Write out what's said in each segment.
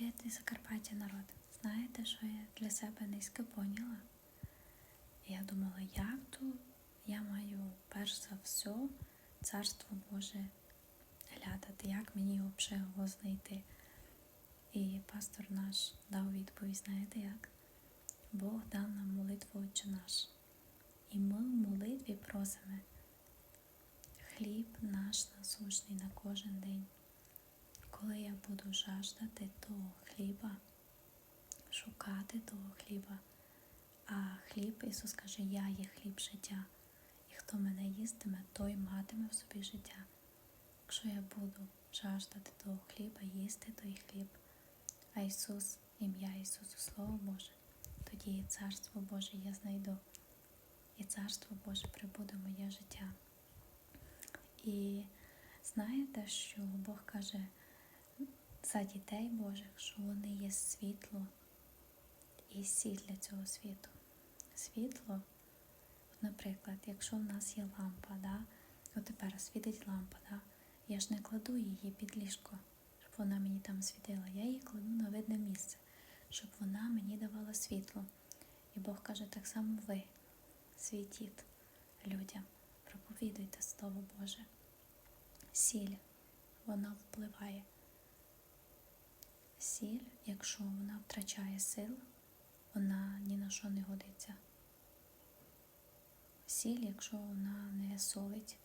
Привіт із Закарпаття, народ. Знаєте, що я для себе низько поняла? Я думала, як то я маю перш за все царство Боже глядати, як мені взагалі його знайти. І пастор наш дав відповідь, знаєте як? Бог дав нам молитву Отче наш. І ми в молитві просимо хліб наш насущний на кожен день. Коли я буду жаждати того хліба, шукати того хліба, а хліб, Ісус каже, я є хліб життя, і хто мене їстиме, той матиме в собі життя. Якщо я буду жаждати того хліба, їсти той хліб, а Ісус, ім'я Ісусу, Слово Боже, тоді і Царство Боже я знайду, і Царство Боже прибуде в моє життя. І знаєте, що Бог каже за дітей Божих, що вони є світло і сіль для цього світу. Світло, наприклад, якщо в нас є лампа, да, от тепер світить лампа, да, я ж не кладу її під ліжко, щоб вона мені там світила. Я її кладу на видне місце, щоб вона мені давала світло. І Бог каже, так само ви світіть людям, проповідуйте Слово Боже. Сіль, вона впливає. Сіль, якщо вона втрачає сил, вона ні на що не годиться. Сіль, якщо вона не солить,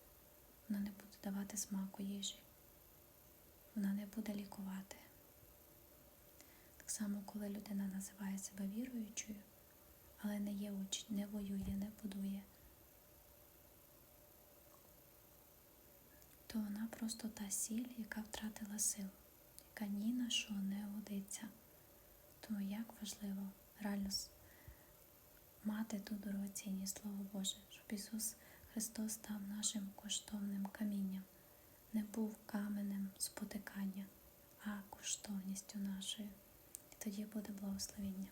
вона не буде давати смаку їжі, вона не буде лікувати. Так само, коли людина називає себе віруючою, але не є учень, не воює, не будує, то вона просто та сіль, яка втратила силу яка ні на що не годиться. Тому як важливо реально мати ту дорогоцінність Слово Боже, щоб Ісус Христос став нашим коштовним камінням, не був каменем спотикання, а коштовністю нашою. І тоді буде благословіння.